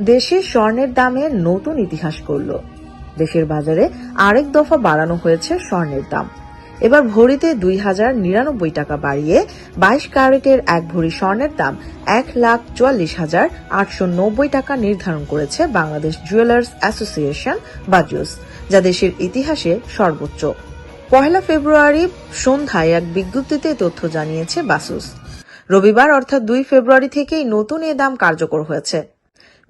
দেশের স্বর্ণের দামে নতুন ইতিহাস করল। দেশের বাজারে আরেক দফা বাড়ানো হয়েছে স্বর্ণের দাম। এবার ভরিতে দুই হাজার নিরানব্বই টাকা বাড়িয়ে বাইশ ক্যারেটের এক ভরি স্বর্ণের দাম এক লাখ চুয়াল্লিশ হাজার আটশো নব্বই টাকা নির্ধারণ করেছে বাংলাদেশ জুয়েলার্স অ্যাসোসিয়েশন বাজুস যা দেশের ইতিহাসে সর্বোচ্চ। পহেলা ফেব্রুয়ারি সন্ধ্যায় এক বিজ্ঞপ্তিতে তথ্য জানিয়েছে বাসুস। রবিবার অর্থাৎ দুই ফেব্রুয়ারি থেকেই নতুন এ দাম কার্যকর হয়েছে।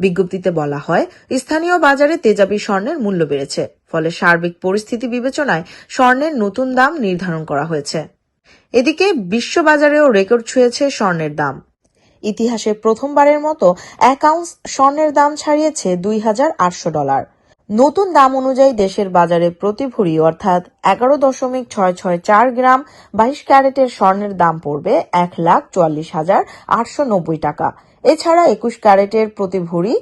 বিজ্ঞপ্তিতে বলা হয়, স্থানীয় বাজারে তেজাবি স্বর্ণের মূল্য বেড়েছে, ফলে সার্বিক পরিস্থিতি বিবেচনায় স্বর্ণের নতুন দাম নির্ধারণ করা হয়েছে। এদিকে বিশ্ববাজারেও রেকর্ড ছুঁয়েছে স্বর্ণের দাম। ইতিহাসে প্রথমবারের মতো এক আউন্স স্বর্ণের দাম ছাড়িয়েছে দুই হাজার আটশো ডলার। নতুন দাম অনুযায়ী দেশের বাজারে প্রতি ভরি অর্থাৎ এগারো দশমিক ছয় ছয় চার গ্রাম বাইশ ক্যারেটের স্বর্ণের দাম পড়বে এক লাখ চুয়াল্লিশ হাজার আটশো নব্বই টাকা। এছাড়া একুশ ক্যারেটের প্রতি ভরি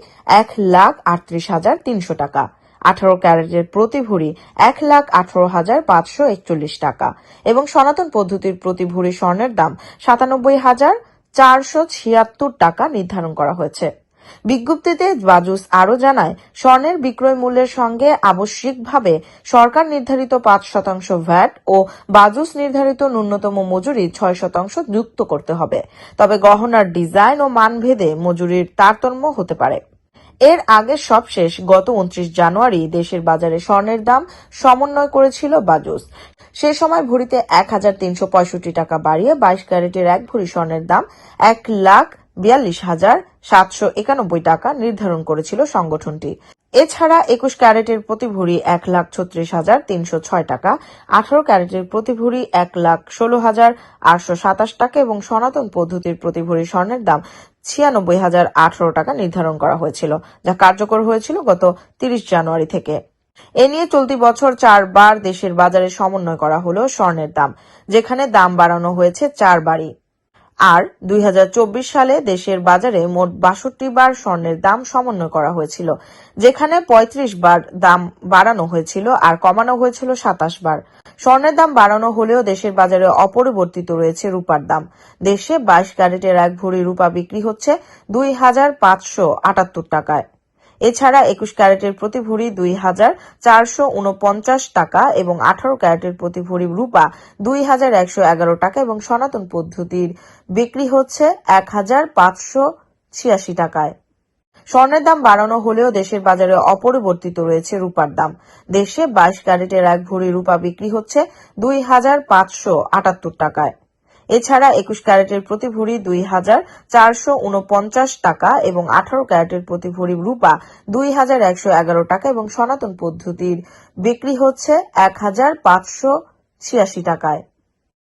এক লাখ আটত্রিশ হাজার তিনশো টাকা। আঠারো ক্যারেটের প্রতি ভরি এক লাখ আঠারো হাজার পাঁচশো একচল্লিশ টাকা। এবং সনাতন পদ্ধতির প্রতি ভরি স্বর্ণের দাম সাতানব্বই হাজার চারশো ছিয়াত্তর টাকা নির্ধারণ করা হয়েছে। বিজ্ঞপ্তিতে বাজুস আরও জানায়, স্বর্ণের বিক্রয় মূল্যের সঙ্গে আবশ্যিকভাবে সরকার নির্ধারিত পাঁচ শতাংশ ভ্যাট ও বাজুস নির্ধারিত ন্যূনতম মজুরি ছয় শতাংশ যুক্ত করতে হবে। তবে গহনার ডিজাইন ও মানভেদে মজুরির তারতম্য হতে পারে। এর আগে সবশেষ গত উনত্রিশ জানুয়ারি দেশের বাজারে স্বর্ণের দাম সমন্বয় করেছিল বাজুস। সে সময় ভরিতে এক হাজার তিনশো পঁয়ষট্টি টাকা বাড়িয়ে বাইশ ক্যারেটের এক ভরি স্বর্ণের দাম এক লাখ বিয়াল্লিশ হাজার সাতশো একানব্বই টাকা নির্ধারণ করেছিল সংগঠনটি। এছাড়া একুশ ক্যারেটের প্রতি ভরি এক লাখ ছত্রিশ হাজার তিনশো ছয় টাকা, আঠারো ক্যারেটের প্রতি ভরি এক লাখ ষোলো হাজার আটশো সাতাশ টাকা এবং সনাতন পদ্ধতির প্রতি ভরি স্বর্ণের দাম ছিয়ানব্বই হাজার আঠারো টাকা নির্ধারণ করা হয়েছিল, যা কার্যকর হয়েছিল গত তিরিশ জানুয়ারি থেকে। এ নিয়ে চলতি বছর চারবার দেশের বাজারে সমন্বয় করা হলো স্বর্ণের দাম, যেখানে দাম বাড়ানো হয়েছে চারবারই। আর দুই হাজার চব্বিশ সালে দেশের বাজারে মোট বাষট্টি বার স্বর্ণের দাম সমন্বয় করা হয়েছিল, যেখানে ৩৫ বার দাম বাড়ানো হয়েছিল আর কমানো হয়েছিল সাতাশ বার। স্বর্ণের দাম বাড়ানো হলেও দেশের বাজারে অপরিবর্তিত রয়েছে রূপার দাম। দেশে বাইশ ক্যারেটের এক ভরি রূপা বিক্রি হচ্ছে দুই হাজার পাঁচশো আটাত্তর টাকায়। এছাড়া একুশ ক্যারেটের প্রতি ভরি দুই হাজার চারশো উনপঞ্চাশ টাকা এবং আঠারো ক্যারেটের প্রতি ভরি রূপা দুই হাজার একশো এগারো টাকা এবং সনাতন পদ্ধতির বিক্রি হচ্ছে এক হাজার পাঁচশো ছিয়াশি টাকায়। স্বর্ণের দাম বাড়ানো হলেও দেশের বাজারে অপরিবর্তিত রয়েছে রূপার দাম। দেশে বাইশ ক্যারেটের এক ভরি রূপা বিক্রি হচ্ছে দুই হাজার পাঁচশো আটাত্তর টাকায়। এছাড়া একুশ ক্যারেটের প্রতি ভরি দুই হাজার চারশো উনপঞ্চাশ টাকা এবং আঠারো ক্যারেটের প্রতি ভরি রূপা দুই হাজার একশো এগারো টাকা এবং সনাতন পদ্ধতির বিক্রি হচ্ছে এক হাজার পাঁচশো ছিয়াশি টাকায়।